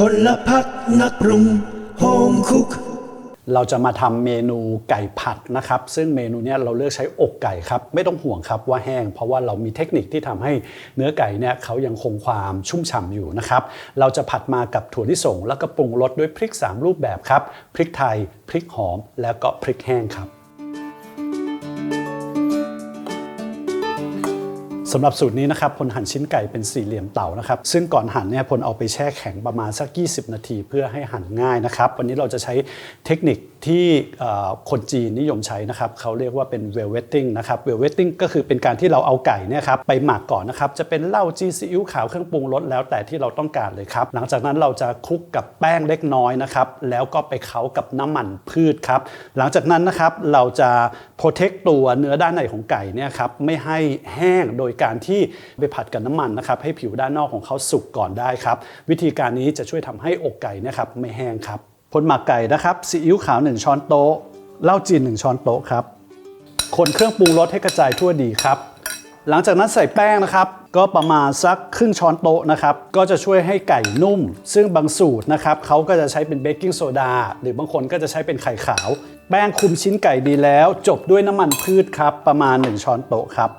พลพักนักปรุงโฮมคุก เราจะมาทำเมนูไก่ผัดนะครับ ซึ่งเมนูเนี้ยเราเลือกใช้อกไก่ครับ ไม่ต้องห่วงครับว่าแห้ง เพราะว่าเรามีเทคนิคที่ทำให้เนื้อไก่เนี่ยเขายังคงความชุ่มฉ่ำอยู่นะครับ เราจะผัดมากับถั่วลิสงแล้วก็ปรุงรสด้วยพริก 3 รูปแบบครับ พริกไทย พริกหอม แล้วก็พริกแห้งครับ สำหรับสูตรนี้นะครับพลหั่นชิ้นไก่เป็นสี่เหลี่ยมเต่านะครับซึ่งก่อนหั่นเนี่ยพลเอาไปแช่แข็งประมาณสัก 20 นาที เพื่อให้หั่นง่ายนะครับวันนี้เราจะใช้เทคนิคที่คนจีนนิยมใช้นะครับเขาเรียกว่าเป็น velveting นะครับ velveting ก็คือเป็นการที่เราเอาไก่เนี่ยครับไปหมักก่อนนะครับ จะเป็นเหล้าจีซีอิ๊วขาวเครื่องปรุงรสแล้วแต่ที่เราต้องการเลยครับ หลังจากนั้นเราจะคลุกกับแป้งเล็กน้อยนะครับ แล้วก็ไปเคล้ากับน้ำมันพืชครับ หลังจากนั้นนะครับเราจะ protect ตัวเนื้อด้านในของไก่เนี่ยครับไม่ให้แห้งโดยการที่ไปผัดกับน้ำมันนะครับให้ผิวด้านนอกของเขาสุกก่อนได้ครับ วิธีการนี้จะช่วยทำให้อกไก่เนะครับไม่แห้งครับ ผลหมักไก่นะครับซีอิ๊วขาว 1 ช้อนโต๊ะเหล้าจีน 1 ช้อนโต๊ะครับ คนเครื่องปรุงรสให้กระจายทั่วดีครับ หลังจากนั้นใส่แป้งนะครับ ก็ประมาณสักครึ่งช้อนโต๊ะนะครับ ก็จะช่วยให้ไก่นุ่ม ซึ่งบางสูตรนะครับเขาก็จะใช้เป็นเบกกิ้งโซดา หรือบางคนก็จะใช้เป็นไข่ขาว แป้งคลุมชิ้นไก่ดีแล้ว จบด้วยน้ำมันพืชครับ ประมาณ 1 ช้อนโต๊ะครับ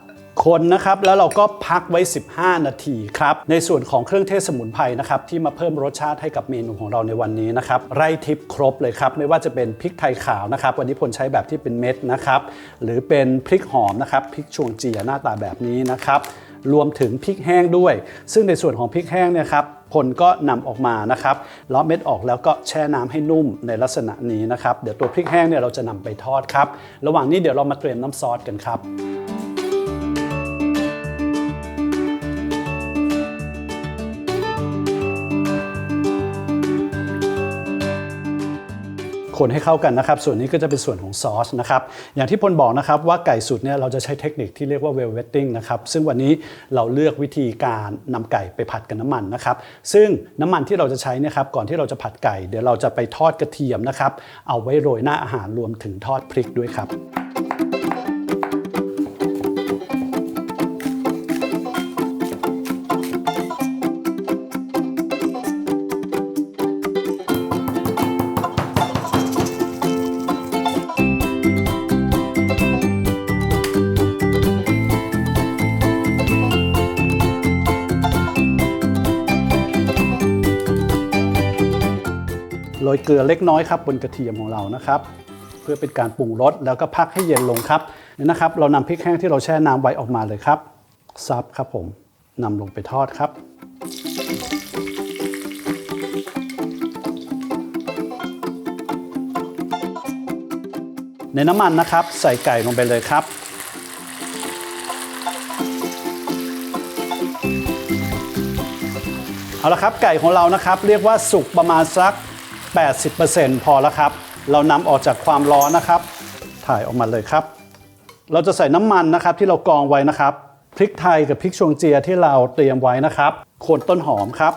คนนะครับแล้วเราก็พักไว้ 15 นาทีครับในส่วนของเครื่องเทศสมุนไพรนะครับที่มาเพิ่มรสชาติให้กับเมนูของเราในวันนี้นะครับไร่ทิพย์ครบเลยครับไม่ว่าจะเป็นพริกไทยขาวนะครับวันนี้พลใช้แบบที่เป็นเม็ดนะครับหรือเป็นพริกหอมนะครับพริกชวงเจียหน้าตาแบบนี้นะครับรวมถึงพริกแห้งด้วย ซึ่งในส่วนของพริกแห้งเนี่ยครับพลก็นำออกมานะครับเลาะเม็ดออกแล้วก็แช่น้ำให้นุ่มในลักษณะนี้นะครับ เดี๋ยวตัวพริกแห้งเนี่ยเราจะนำไปทอดครับ ระหว่างนี้เดี๋ยวเรามาเตรียมน้ำซอสกันครับ คนให้เข้ากันนะครับส่วนนี้ก็จะเป็นส่วนของซอสนะครับอย่างที่พลบอกนะครับว่าไก่สุดเนี่ยเราจะใช้เทคนิคที่เรียกว่าเวลเวตติ้งนะครับซึ่งวันนี้เราเลือกวิธีการนำไก่ไปผัดกับน้ำมันนะครับซึ่งน้ำมันที่เราจะใช้นะครับก่อนที่เราจะผัดไก่ เดี๋ยวเราจะไปทอดกระเทียมนะครับเอาไว้โรยหน้าอาหารรวมถึงทอดพริกด้วยครับ โรยเกลือเล็กน้อยครับบนกระเทียมของเรานะครับ เพื่อเป็นการปรุงรสแล้วก็พักให้เย็นลงครับนี่นะครับ เรานำพริกแห้งที่เราแช่น้ำไว้ออกมาเลยครับซับครับผมนำลงไปทอดครับ ในน้ำมันนะครับ ใส่ไก่ลงไปเลยครับเอาละครับไก่ของเรานะครับ เรียกว่าสุกประมาณสัก 80%พอแล้วครับ เรานำออกจากความร้อนนะครับ ถ่ายออกมาเลยครับ เราจะใส่น้ำมันนะครับที่เรากรองไว้นะครับ พริกไทยกับพริกชวงเจียที่เราเตรียมไว้นะครับโคนต้นหอมครับ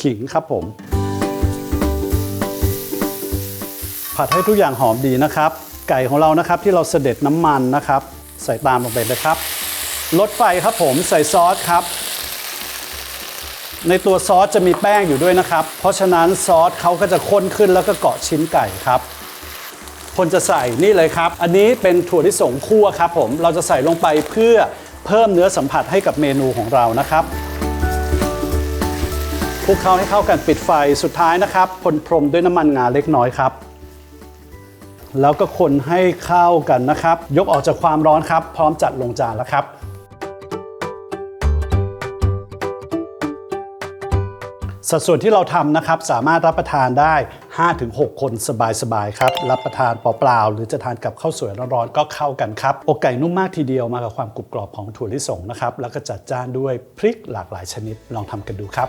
ขิงครับผม ผัดให้ทุกอย่างหอมดีนะครับ ไก่ของเรานะครับที่เราเสด็จน้ำมันนะครับ ใส่ตามลงไปเลยครับลดไฟครับผมใส่ซอสครับ ในตัวซอสจะมีแป้งอยู่ด้วยนะครับ เพราะฉะนั้นซอสเขาก็จะข้นขึ้นแล้วก็เกาะชิ้นไก่ครับ คนจะใส่นี่เลยครับ อันนี้เป็นถั่วลิสงคั่วครับผม เราจะใส่ลงไปเพื่อเพิ่มเนื้อสัมผัสให้กับเมนูของเรานะครับคลุกเคล้าให้เข้ากันปิดไฟสุดท้ายนะครับพลพรมด้วยน้ำมันงาเล็กน้อยครับ แล้วก็คนให้เข้ากันนะครับ ยกออกจากความร้อนครับ พร้อมจัดลงจานแล้วครับ สัดส่วนที่เราทำนะครับสามารถรับประทานได้ 5-6 คนสบายๆครับรับประทานเปล่าๆหรือจะทานกับข้าวสวยร้อนๆก็เข้ากันครับอกไก่นุ่มมากทีเดียวมากับความกรุบกรอบของถั่วลิสงนะครับแล้วก็จัดจ้านด้วยพริกหลากหลายชนิดลองทำกันดูครับ